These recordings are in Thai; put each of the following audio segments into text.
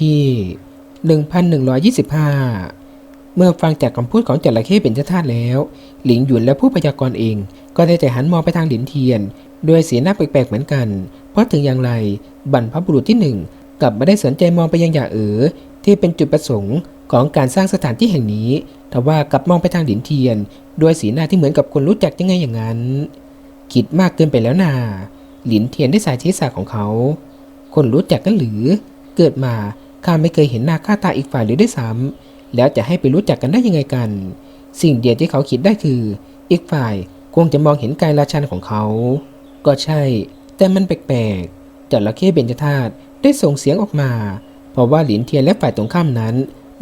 ที่ 1125 เมื่อฟังจากคำพูดของจระเข้เป็นเจ้าทาสแล้ว หลิงหยุนและผู้พยากรณ์เอง ก็ได้แต่หันมองไปทางหลินเทียน โดยสีหน้าแปลกๆเหมือนกัน เพราะถึงอย่างไรบรรพบุรุษที่หนึ่งกลับไม่ได้สนใจมองไปยังหยาเอ๋อที่เป็นจุดประสงค์ของการสร้างสถานที่แห่งนี้ แต่ว่ากลับมองไปทางหลินเทียน ด้วยสีหน้าที่เหมือนกับคนรู้จักยังไงอย่างนั้น คิดมากเกินไปแล้วนาหลินเทียนได้สายชี้สาของเขา คนรู้จักกันหรือ เกิดมาข้าไม่เคยเห็นหน้าค่าตาอีกฝ่ายเลยด้วยซ้ำแล้วจะให้ไปรู้จักกันได้ยังไงกัน สิ่งเดียวที่เขาคิดได้คือ อีกฝ่ายคงจะมองเห็นกายราชันของเขา ก็ใช่ แต่มันแปลกๆจระเข้เบญจธาตุได้ส่งเสียงออกมา เพราะว่าหลินเทียนและฝ่ายตรงข้ามนั้น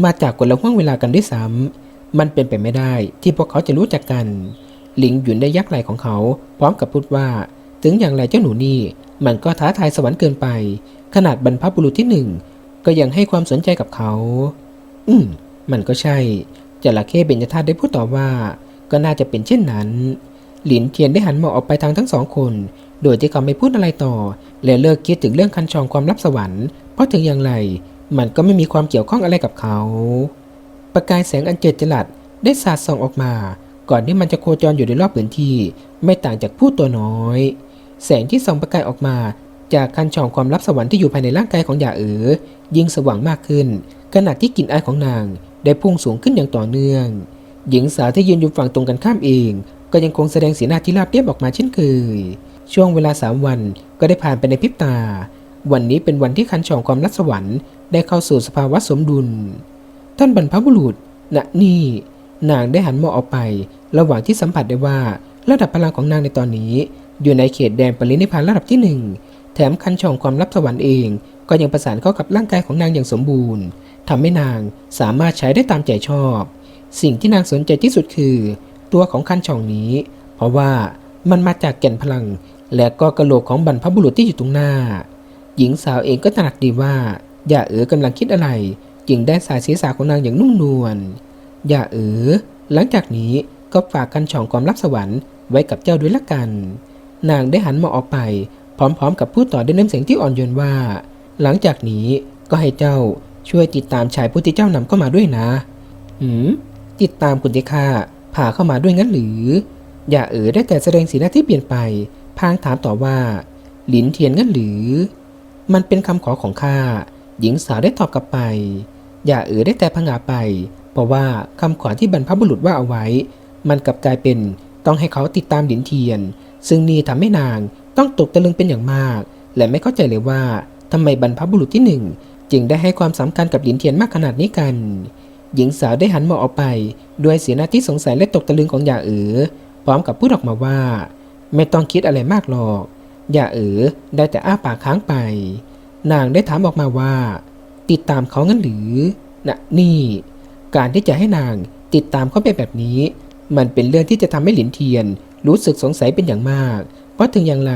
มาจากคนละห่วงเวลากันด้วยซ้ำมันเป็นไปไม่ได้ที่พวกเขาจะรู้จักกัน หลิงหยุนได้ยักไหล่ของเขา พร้อมกับพูดว่า ถึงอย่างไรเจ้าหนูนี่ มันก็ท้าทายสวรรค์เกินไป ขนาดบรรพบุรุษที่หนึ่ง ก็ยังให้ความสนใจกับเขา อืม มันก็ใช่ จระเข้เบญจธาตุได้พูดตอบว่า ก็น่าจะเป็นเช่นนั้น หลินเทียนได้หันมองออกไปทางทั้งสองคน โดยที่เขาไม่พูดอะไรต่อ และเลิกคิดถึงเรื่องคันชองความลับสวรรค์ เพราะถึงอย่างไร มันก็ไม่มีความเกี่ยวข้องอะไรกับเขา ประกายแสงอันเจิดจรัสได้สาดส่องออกมา ก่อนที่มันจะโคจรอยู่ในรอบพื้นที่ ไม่ต่างจากผู้ตัวน้อย แสงที่ส่องประกายออกมา จากคันช่องความลับสวรรค์ที่อยู่ภายในร่างกายของหยาเอ๋อยิ่งสว่างมากขึ้น ขณะที่กลิ่นอายของนางได้พุ่งสูงขึ้นอย่างต่อเนื่อง หญิงสาวที่ยืนอยู่ฝั่งตรงกันข้ามเอง ก็ยังคงแสดงสีหน้าที่ราบเรียบออกมาเช่นเคย ช่วงเวลาสามวันก็ได้ผ่านไปในพริบตา วันนี้เป็นวันที่คันช่องความลับสวรรค์ได้เข้าสู่สภาวะสมดุล ท่านบรรพบุรุษณนี่ นางได้หันมองออกไป ระหว่างที่สัมผัสได้ว่า ระดับพลังของนางในตอนนี้ อยู่ในเขตแดนปรินิพานระดับที่หนึ่งแถมคันช่องความลับสวรรค์เอง ก็ยังประสานเข้ากับร่างกายของนางอย่างสมบูรณ์ทำให้นางสามารถใช้ได้ตามใจชอบ สิ่งที่นางสนใจที่สุดคือ ตัวของคันช่องนี้ เพราะว่ามันมาจากแก่นพลัง และก็กระโหลกของบรรพบุรุษที่อยู่ตรงหน้า หญิงสาวเองก็ตระหนักดีว่าอย่าเอ๋อกำลังคิดอะไร จึงได้สายศีรษะของนางอย่างนุ่มนวลอย่าเอ๋อหลังจากนี้ก็ฝากกันช่องความลับสวรรค์ไว้กับเจ้าด้วยละกัน นางได้หันมองออกไป พร้อมๆ กับพูดต่อด้วยน้ำเสียงที่อ่อนโยนว่า หลังจากนี้ก็ให้เจ้าช่วยติดตามชายผู้ที่เจ้านำเข้ามาด้วยนะ หืม ติดตามคุณที่าพาเข้ามาด้วยงั้นหรือ อย่าเอ๋อได้แต่แสดงสีหน้าที่เปลี่ยนไป พางถามต่อว่า หลินเทียนงั้นหรือ มันเป็นคำขอของข้า หญิงสาวได้ตอบกลับไป อย่าเอ๋อได้แต่พงาไป เพราะว่าคำขอที่บรรพบุรุษว่าเอาไว้ มันกลับกลายเป็นต้องให้เขาติดตามหลินเทียน ซึ่งนี่ทำให้นางต้องตกตะลึงเป็นอย่างมาก และไม่เข้าใจเลยว่าทำไมบรรพบุรุษที่หนึ่งจึงได้ให้ความสำคัญกับหลินเทียนมากขนาดนี้กัน หญิงสาวได้หันมองออกไป ด้วยสีหน้าที่สงสัยและตกตะลึงของหยาเอ๋อพร้อมกับพูดออกมาว่า ไม่ต้องคิดอะไรมากหรอกหยาเอ๋อได้แต่อ้าปากค้างไป นางได้ถามออกมาว่า ติดตามเขางั้นหรือนะนี่ การที่จะให้นางติดตามเขาไปแบบนี้ มันเป็นเรื่องที่จะทำให้หลินเทียน รู้สึกสงสัยเป็นอย่างมากเพราะถึงอย่างไร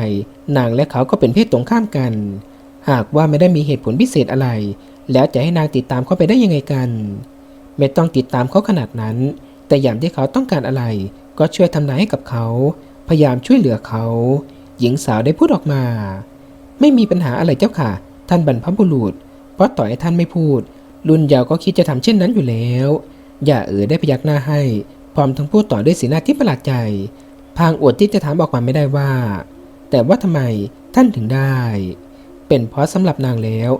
นางและเขาก็เป็นเพศตรงข้ามกัน หากว่าไม่ได้มีเหตุผลพิเศษอะไร แล้วจะให้นางติดตามเขาไปได้ยังไงกัน ไม่ต้องติดตามเขาขนาดนั้น แต่อย่างที่เขาต้องการอะไร ก็ช่วยทำนายให้กับเขา พยายามช่วยเหลือเขา หญิงสาวได้พูดออกมา ไม่มีปัญหาอะไรเจ้าค่ะ ท่านบรรพบุรุษ เพราะต่อให้ท่านไม่พูด รุ่นยาวก็คิดจะทำเช่นนั้นอยู่แล้ว อย่าเอ๋อได้พยักหน้าให้ พร้อมทั้งพูดต่อด้วยสีหน้าที่ประหลาดใจ พางอวดที่จะถามออกมาไม่ได้ว่า แต่ว่าทำไมท่านถึงได้ เป็นเพราะสำหรับนางแล้ว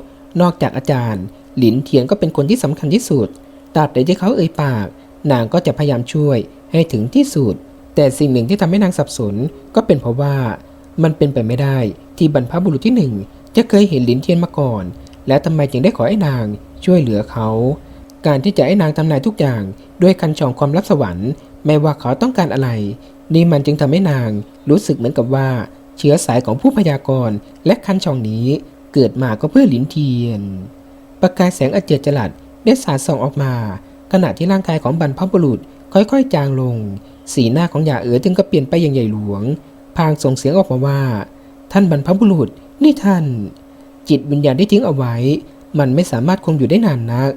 นอกจากอาจารย์ หลินเทียนก็เป็นคนที่สำคัญที่สุดตราบใดที่เขาเอ่ยปาก นางก็จะพยายามช่วยให้ถึงที่สุด แต่สิ่งหนึ่งที่ทำให้นางสับสน ก็เป็นเพราะว่ามันเป็นไปไม่ได้ที่บรรพบุรุษที่หนึ่งจะเคยเห็นหลินเทียนมาก่อน และทำไมจึงได้ขอให้นางช่วยเหลือเขา การที่จะให้นางทำนายทุกอย่าง ด้วยคันช่องความลับสวรรค์ ไม่ว่าเขาต้องการอะไร นี่มันจึงทำให้นางรู้สึกเหมือนกับว่า เชื้อสายของผู้พยากรณ์และคันช่องนี้เกิดมาก็เพื่อหลินเทียน ประกายแสงอเจิดจรัสได้สาดส่องออกมา ขณะที่ร่างกายของบรรพบุรุษค่อยๆ จางลง สีหน้าของหยาเอ๋อจึงก็เปลี่ยนไปอย่างใหญ่หลวง พางส่งเสียงออกมาว่า ท่านบรรพบุรุษนี่ท่าน จิตวิญญาณที่ทิ้งเอาไว้ มันไม่สามารถคงอยู่ได้นานนัก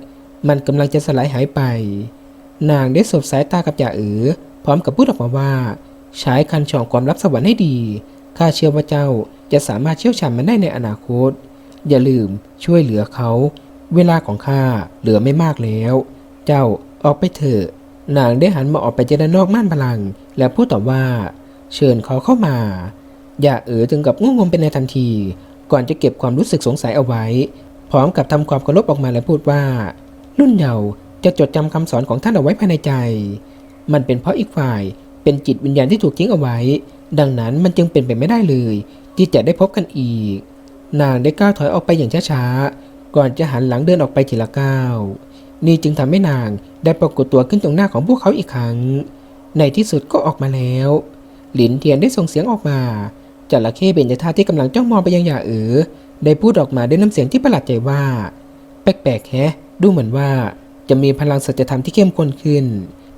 มันกำลังจะสลายหายไป นางได้สบสายตากับหยาเอ๋อ พร้อมกับพูดออกมาว่า ใช้คันช่องความลับสวรรค์ให้ดี ข้าเชื่อว่าเจ้าจะสามารถเชี่ยวชาญมันได้ในอนาคต อย่าลืมช่วยเหลือเขา เวลาของข้าเหลือไม่มากแล้ว เจ้าออกไปเถอะ นางได้หันมาออกไปเจด้านนอกม่านพลัง แล้วพูดตอบว่า เชิญเขาเข้ามา อย่าเอ๋อถึงกับงงงมเป็นในทันที ก่อนจะเก็บความรู้สึกสงสัยเอาไว้ พร้อมกับทำความเคารพออกมาและพูดว่า รุ่นเยาว์จะจดจำคำสอนของท่านเอาไว้ภายในใจ มันเป็นเพราะอีกฝ่ายเป็นจิตวิญญาณที่ถูกทิ้งเอาไว้ ดังนั้นมันจึงเป็นไปไม่ได้เลย ที่จะได้พบกันอีก นางได้ก้าวถอยออกไปอย่างช้าๆ ก่อนจะหันหลังเดินออกไปทีละก้าว นี่จึงทำให้นางได้ปรากฏตัวขึ้นตรงหน้าของพวกเขาอีกครั้ง ในที่สุดก็ออกมาแล้ว หลินเทียนได้ส่งเสียงออกมาจระเข้เบญจธาที่กำลังจ้องมองไปยังหยาเอ๋อได้พูดออกมาด้วยน้ำเสียงที่ประหลาดใจว่า แปลกๆแฮะ ดูเหมือนว่าจะมีพลังสัจธรรมที่เข้มข้นขึ้น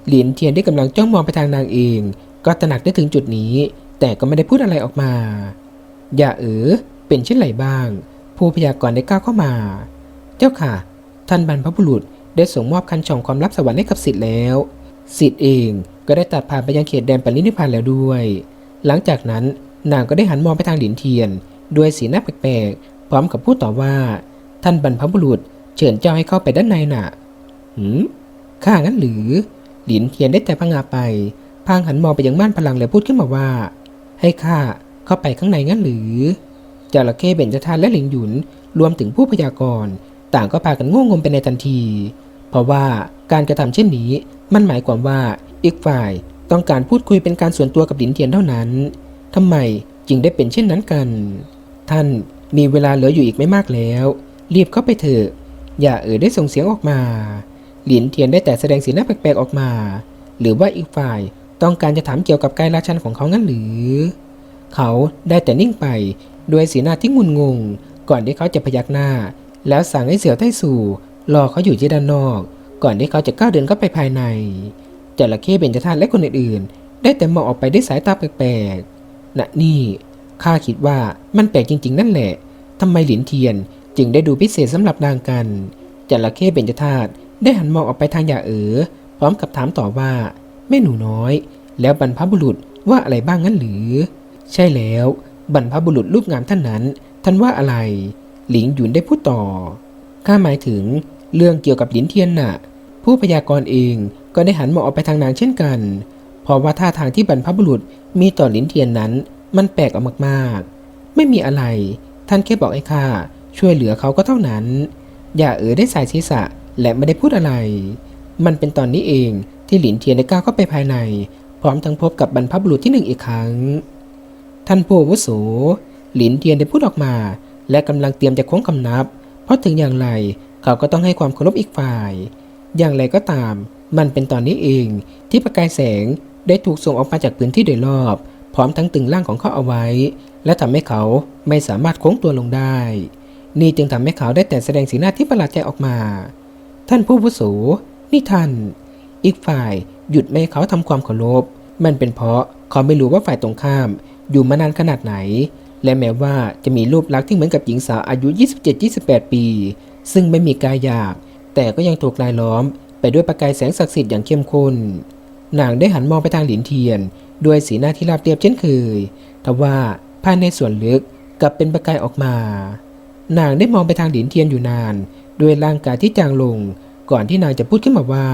หลินเทียนได้กำลังจ้องมองไปทางนางเอง ก็ตระหนักได้ถึงจุดนี้ แต่ก็ไม่ได้พูดอะไรออกมา อย่าเออเป็นเช่นไรบ้าง ผู้พยากรณ์ได้ก้าวเข้ามา เจ้าค่ะ ท่านบรรพบุรุษได้ส่งมอบคันช่องความลับสวรรค์ให้กับสิทธิ์แล้วสิทธิ์เองก็ได้ตัดผ่านไปยังเขตแดนปรินิพพานแล้วด้วย หลังจากนั้นนางก็ได้หันมองไปทางหลินเทียน ด้วยสีหน้าแปลกๆ พร้อมกับพูดต่อว่า ท่านบรรพบุรุษเชิญเจ้าให้เข้าไปด้านในน่ะ หืมข้างั้นหรือ หลินเทียนได้แต่พังงาไป พางหันมองไปยังม่านพลังแล้วพูดขึ้นมาว่า ให้ข้าเข้าไปข้างในงั้นหรือจระเข้เบญจธาตุและหลิงหยุนรวมถึงผู้พยากรณ์ต่างก็พากันง่วงงมไปในทันที เพราะว่าการกระทำเช่นนี้มันหมายความว่าอีกฝ่ายต้องการพูดคุยเป็นการส่วนตัวกับหลินเทียนเท่านั้นทำไมจึงได้เป็นเช่นนั้นกัน ท่านมีเวลาเหลืออยู่อีกไม่มากแล้ว รีบเข้าไปเถอะ อย่าเอ่ยได้ส่งเสียงออกมา หลินเทียนได้แต่แสดงสีหน้าแปลกๆออกมา หรือว่าอีกฝ่ายต้องการจะถามเกี่ยวกับกายราชันของเขางั้นหรือ เขาได้แต่นิ่งไปด้วยสีหน้าที่งุนงง ก่อนที่เขาจะพยักหน้า แล้วสั่งให้เสี่ยวไต้สู่รอเขาอยู่ที่ด้านนอก ก่อนที่เขาจะก้าวเดินเข้าไปภายในจระเข้เบญจธาตุและคนอื่นๆ ได้แต่มองออกไปด้วยสายตาแปลกๆ ณ นี่ข้าคิดว่ามันแปลกจริง ๆ นั่นแหละทำไมหลินเทียนจึงได้ดูพิเศษสำหรับนางกันจระเข้เบญจธาตุ ได้หันมองออกไปทางหยาเอ๋อพร้อมกับถามต่อว่าแม่หนูน้อย แล้วบรรพบุรุษว่าอะไรบ้างงั้นหรือ ใช่แล้วบรรพบุรุษรูปงามท่านนั้น ท่านว่าอะไร หลิงหยุนได้พูดต่อข้าหมายถึงเรื่องเกี่ยวกับหลินเทียนน่ะ ผู้พยากรณ์เองก็ได้หันมองออกไปทางนางเช่นกัน เพราะว่าท่าทางที่บรรพบุรุษมีต่อหลินเทียนนั้น มันแปลกออกมากๆ ไม่มีอะไร ท่านแค่บอกให้ข้าช่วยเหลือเขาก็เท่านั้น อย่าเอ๋อได้สายศีรษะ และไม่ได้พูดอะไร มันเป็นตอนนี้เองที่หลินเทียนได้ก้าวเข้าไปภายใน พร้อมทั้งพบกับบรรพบุรุษที่หนึ่งอีกครั้ง ท่านผู้วุโสหลินเทียนได้พูดออกมา และกำลังเตรียมจะโค้งคำนับ เพราะถึงอย่างไรเขาก็ต้องให้ความเคารพอีกฝ่าย อย่างไรก็ตาม มันเป็นตอนนี้เองที่ประกายแสงได้ถูกส่งออกมาจากพื้นที่โดยรอบ พร้อมทั้งตึงร่างของเขาเอาไว้ และทำให้เขาไม่สามารถโค้งตัวลงได้ นี่จึงทำให้เขาได้แต่แสดงสีหน้าที่ประหลาดใจออกมา ท่านผู้วุโสนี่ท่าน อีกฝ่ายหยุดไม่ให้เขาทำความเคารพ มันเป็นเพราะเขาไม่รู้ว่าฝ่ายตรงข้าม อยู่มานานขนาดไหน และแม้ว่าจะมีรูปลักษณ์ที่เหมือนกับหญิงสาวอายุ 27-28 ปี ซึ่งไม่มีกายหยาบ แต่ก็ยังถูกลายล้อม ไปด้วยประกายแสงศักดิ์สิทธิ์อย่างเข้มข้นนางได้หันมองไปทางหลินเทียน ด้วยสีหน้าที่ราบเรียบเช่นเคยทว่าภายในส่วนลึกกลับเป็นประกายออกมา นางได้มองไปทางหลินเทียนอยู่นาน ด้วยร่างกายที่จางลง ก่อนที่นางจะพูดขึ้นมาว่า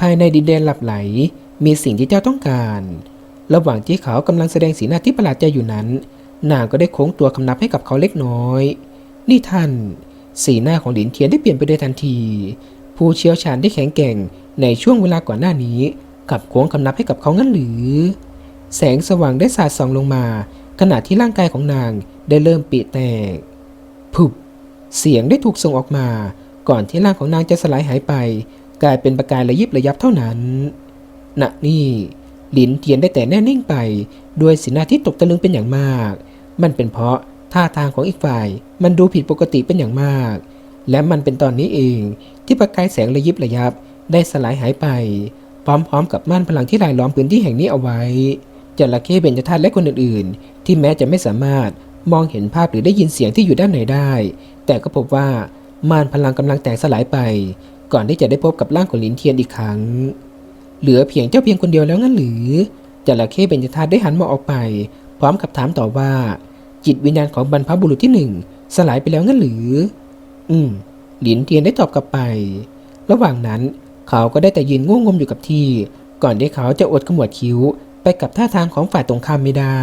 ภายในดินแดนหลับไหล มีสิ่งที่เจ้าต้องการ ระหว่างที่เขากำลังแสดงสีหน้าที่ประหลาดใจอยู่นั้น นางก็ได้โค้งตัวคำนับให้กับเขาเล็กน้อย นี่ท่าน สีหน้าของหลินเทียนได้เปลี่ยนไปโดยทันที ผู้เชี่ยวชาญที่แข็งแกร่งในช่วงเวลาก่อนหน้านี้กลับโค้งคำนับให้กับเขางั้นหรือ แสงสว่างได้สาดส่องลงมา ขณะที่ร่างกายของนางได้เริ่มปีแตกพุบ เสียงได้ถูกส่งออกมา ก่อนที่ร่างของนางจะสลายหายไป กลายเป็นประกายระยิบระยับเท่านั้นณนี่หลินเทียนได้แต่แน่นิ่งไป ด้วยสีหน้าที่ตกตะลึงเป็นอย่างมาก มันเป็นเพราะท่าทางของอีกฝ่าย มันดูผิดปกติเป็นอย่างมาก และมันเป็นตอนนี้เองที่ประกายแสงระยิบระยับได้สลายหายไป พร้อมๆ กับม่านพลังที่รายล้อมพื้นที่แห่งนี้เอาไว้จระเข้เบญจธาตุและคนอื่นๆ ที่แม้จะไม่สามารถมองเห็นภาพหรือได้ยินเสียงที่อยู่ด้านในได้ แต่ก็พบว่าม่านพลังกำลังแตกสลายไป ก่อนที่จะได้พบกับร่างของหลินเทียนอีกครั้ง เหลือเพียงเจ้าเพียงคนเดียวแล้วงั้นหรือจระเข้เบญจธาตุได้หันมองออกไป พร้อมกับถามต่อว่า จิตวิญญาณของบรรพบุรุษที่หนึ่งสลายไปแล้วงั้นหรือ อืมหลินเทียนได้ตอบกลับไป ระหว่างนั้นเขาก็ได้แต่ยืนง่วงงมอยู่กับที่ ก่อนที่เขาจะอดขมวดคิ้วไปกับท่าทางของฝ่ายตรงข้ามไม่ได้